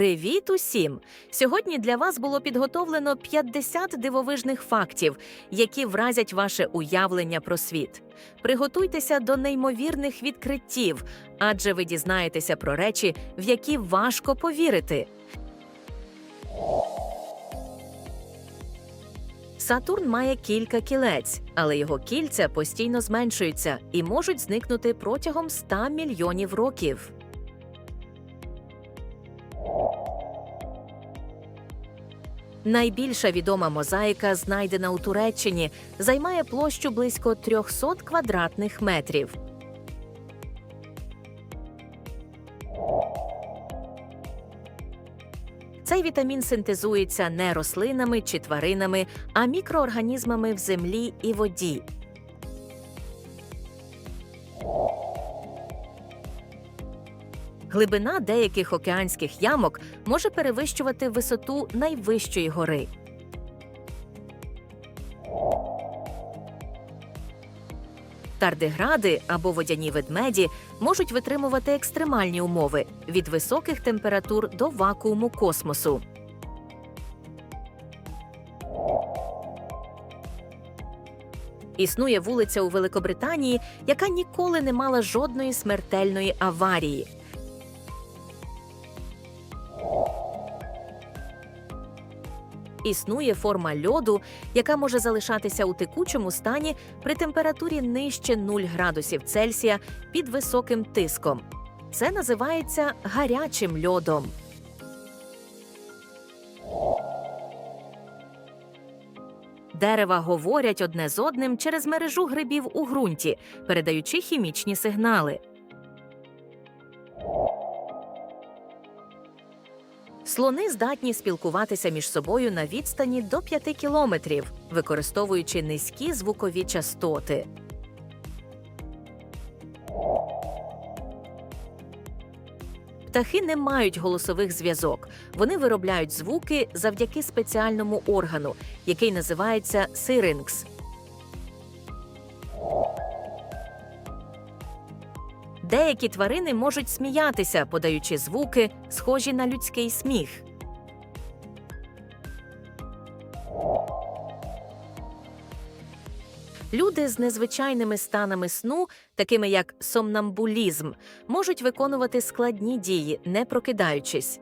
Привіт усім! Сьогодні для вас було підготовлено 50 дивовижних фактів, які вразять ваше уявлення про світ. Приготуйтеся до неймовірних відкриттів, адже ви дізнаєтеся про речі, в які важко повірити. Сатурн має кілька кілець, але його кільця постійно зменшуються і можуть зникнути протягом 100 мільйонів років. Найбільша відома мозаїка, знайдена у Туреччині, займає площу близько 300 квадратних метрів. Цей вітамін синтезується не рослинами чи тваринами, а мікроорганізмами в землі і воді. Глибина деяких океанських ямок може перевищувати висоту найвищої гори. Тардигради або водяні ведмеді можуть витримувати екстремальні умови від високих температур до вакууму космосу. Існує вулиця у Великобританії, яка ніколи не мала жодної смертельної аварії. Існує форма льоду, яка може залишатися у текучому стані при температурі нижче 0 градусів Цельсія під високим тиском. Це називається гарячим льодом. Дерева говорять одне з одним через мережу грибів у ґрунті, передаючи хімічні сигнали. Слони здатні спілкуватися між собою на відстані до 5 кілометрів, використовуючи низькі звукові частоти. Птахи не мають голосових зв'язок. Вони виробляють звуки завдяки спеціальному органу, який називається сирингс. Деякі тварини можуть сміятися, подаючи звуки, схожі на людський сміх. Люди з незвичайними станами сну, такими як сомнамбулізм, можуть виконувати складні дії, не прокидаючись.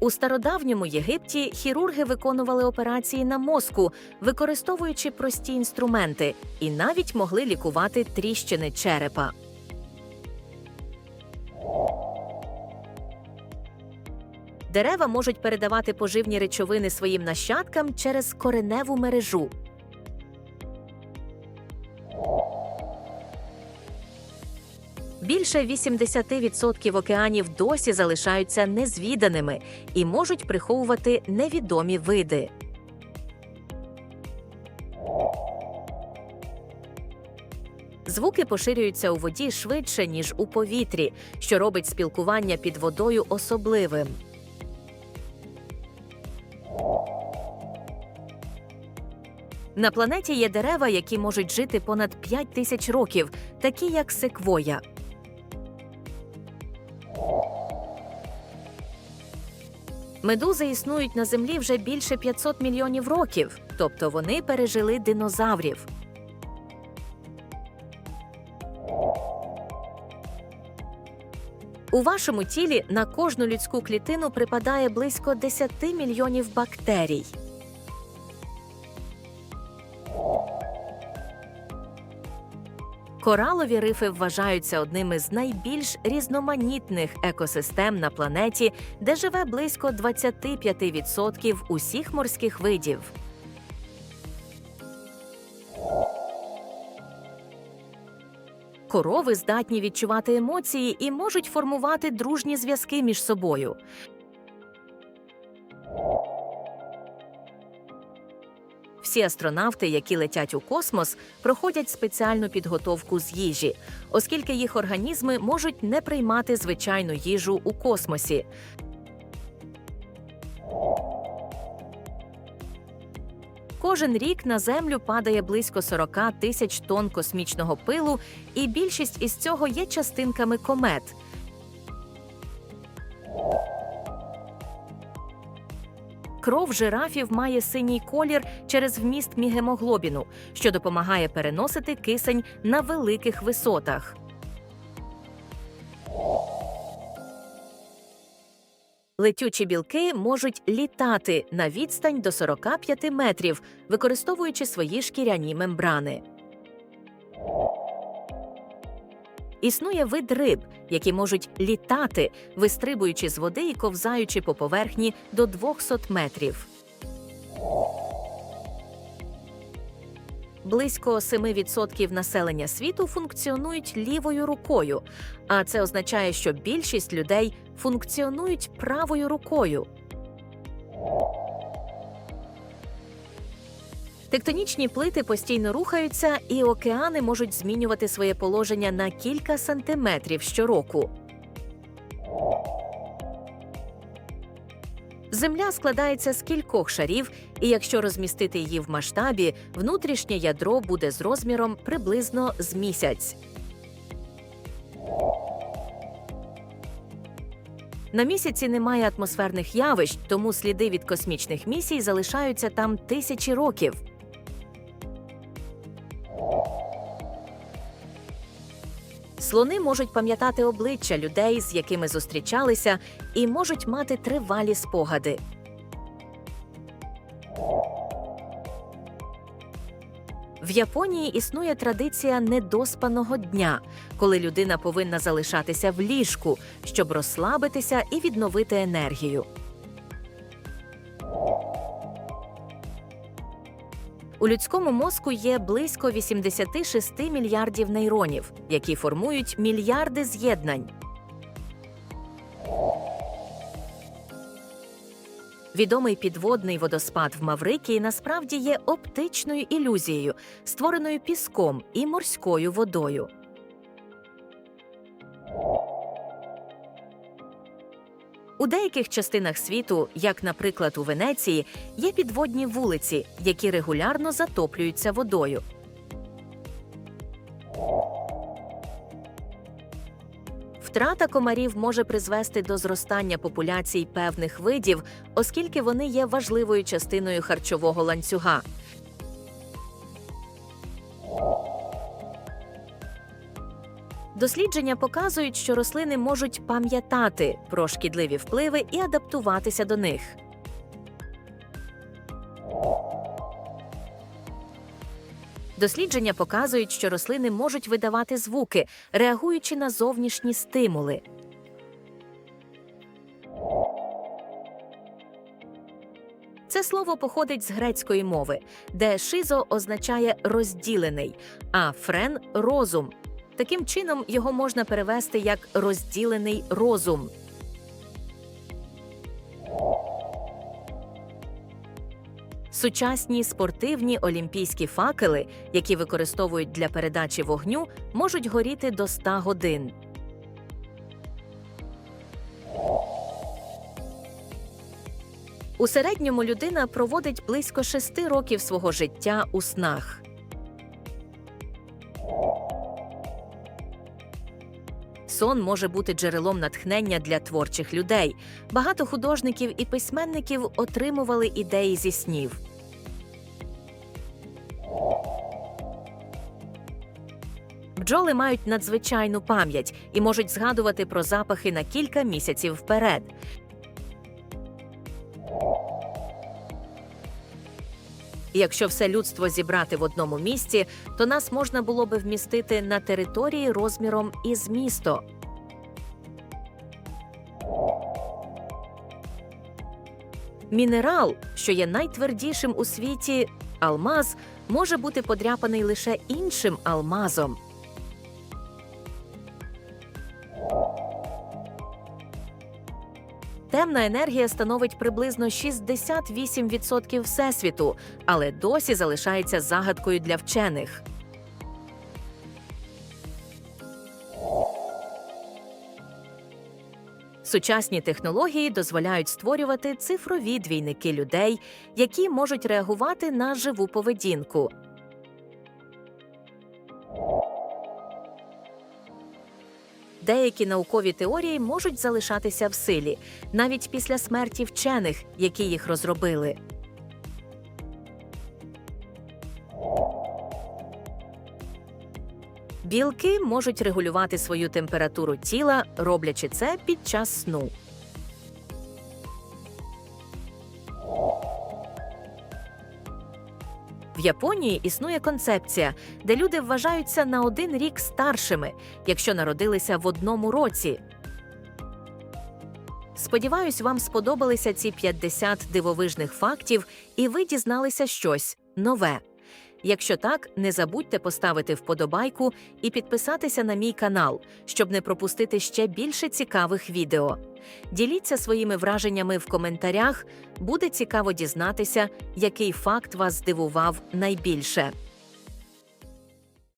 У стародавньому Єгипті хірурги виконували операції на мозку, використовуючи прості інструменти, і навіть могли лікувати тріщини черепа. Дерева можуть передавати поживні речовини своїм нащадкам через кореневу мережу. Більше 80% океанів досі залишаються незвіданими і можуть приховувати невідомі види. Звуки поширюються у воді швидше, ніж у повітрі, що робить спілкування під водою особливим. На планеті є дерева, які можуть жити понад 5 тисяч років, такі як секвоя. Медузи існують на землі вже більше 500 мільйонів років, тобто вони пережили динозаврів. У вашому тілі на кожну людську клітину припадає близько 10 мільйонів бактерій. Коралові рифи вважаються одними з найбільш різноманітних екосистем на планеті, де живе близько 25% усіх морських видів. Корови здатні відчувати емоції і можуть формувати дружні зв'язки між собою. Всі астронавти, які летять у космос, проходять спеціальну підготовку з їжі, оскільки їх організми можуть не приймати звичайну їжу у космосі. Кожен рік на землю падає близько 40 тисяч тонн космічного пилу, і більшість із цього є частинками комет. Кров жирафів має синій колір через вміст мігемоглобіну, що допомагає переносити кисень на великих висотах. Летючі білки можуть літати на відстань до 45 метрів, використовуючи свої шкіряні мембрани. Існує вид риб, які можуть літати, вистрибуючи з води і ковзаючи по поверхні до 200 метрів. Близько 7% населення світу функціонують лівою рукою, а це означає, що більшість людей функціонують правою рукою. Тектонічні плити постійно рухаються, і океани можуть змінювати своє положення на кілька сантиметрів щороку. Земля складається з кількох шарів, і якщо розмістити її в масштабі, внутрішнє ядро буде з розміром приблизно з місяць. На місяці немає атмосферних явищ, тому сліди від космічних місій залишаються там тисячі років. Слони можуть пам'ятати обличчя людей, з якими зустрічалися, і можуть мати тривалі спогади. В Японії існує традиція недоспаного дня, коли людина повинна залишатися в ліжку, щоб розслабитися і відновити енергію. У людському мозку є близько 86 мільярдів нейронів, які формують мільярди з'єднань. Відомий підводний водоспад в Маврикії насправді є оптичною ілюзією, створеною піском і морською водою. У деяких частинах світу, як, наприклад, у Венеції, є підводні вулиці, які регулярно затоплюються водою. Втрата комарів може призвести до зростання популяцій певних видів, оскільки вони є важливою частиною харчового ланцюга. Дослідження показують, що рослини можуть пам'ятати про шкідливі впливи і адаптуватися до них. Дослідження показують, що рослини можуть видавати звуки, реагуючи на зовнішні стимули. Це слово походить з грецької мови, де шизо означає розділений, а френ розум. Таким чином його можна перевести як розділений розум. Сучасні спортивні олімпійські факели, які використовують для передачі вогню, можуть горіти до 100 годин. У середньому людина проводить близько 6 років свого життя у снах. Сон може бути джерелом натхнення для творчих людей. Багато художників і письменників отримували ідеї зі снів. Бджоли мають надзвичайну пам'ять і можуть згадувати про запахи на кілька місяців вперед. Якщо все людство зібрати в одному місці, то нас можна було би вмістити на території розміром із місто. Мінерал, що є найтвердішим у світі, алмаз, може бути подряпаний лише іншим алмазом. Темна енергія становить приблизно 68% всесвіту, але досі залишається загадкою для вчених. Сучасні технології дозволяють створювати цифрові двійники людей, які можуть реагувати на живу поведінку. Деякі наукові теорії можуть залишатися в силі навіть після смерті вчених, які їх розробили. Білки можуть регулювати свою температуру тіла, роблячи це під час сну. В Японії існує концепція, де люди вважаються на один рік старшими, якщо народилися в одному році. Сподіваюсь, вам сподобалися ці 50 дивовижних фактів, і ви дізналися щось нове. Якщо так, не забудьте поставити вподобайку і підписатися на мій канал, щоб не пропустити ще більше цікавих відео. Діліться своїми враженнями в коментарях. Буде цікаво дізнатися, який факт вас здивував найбільше.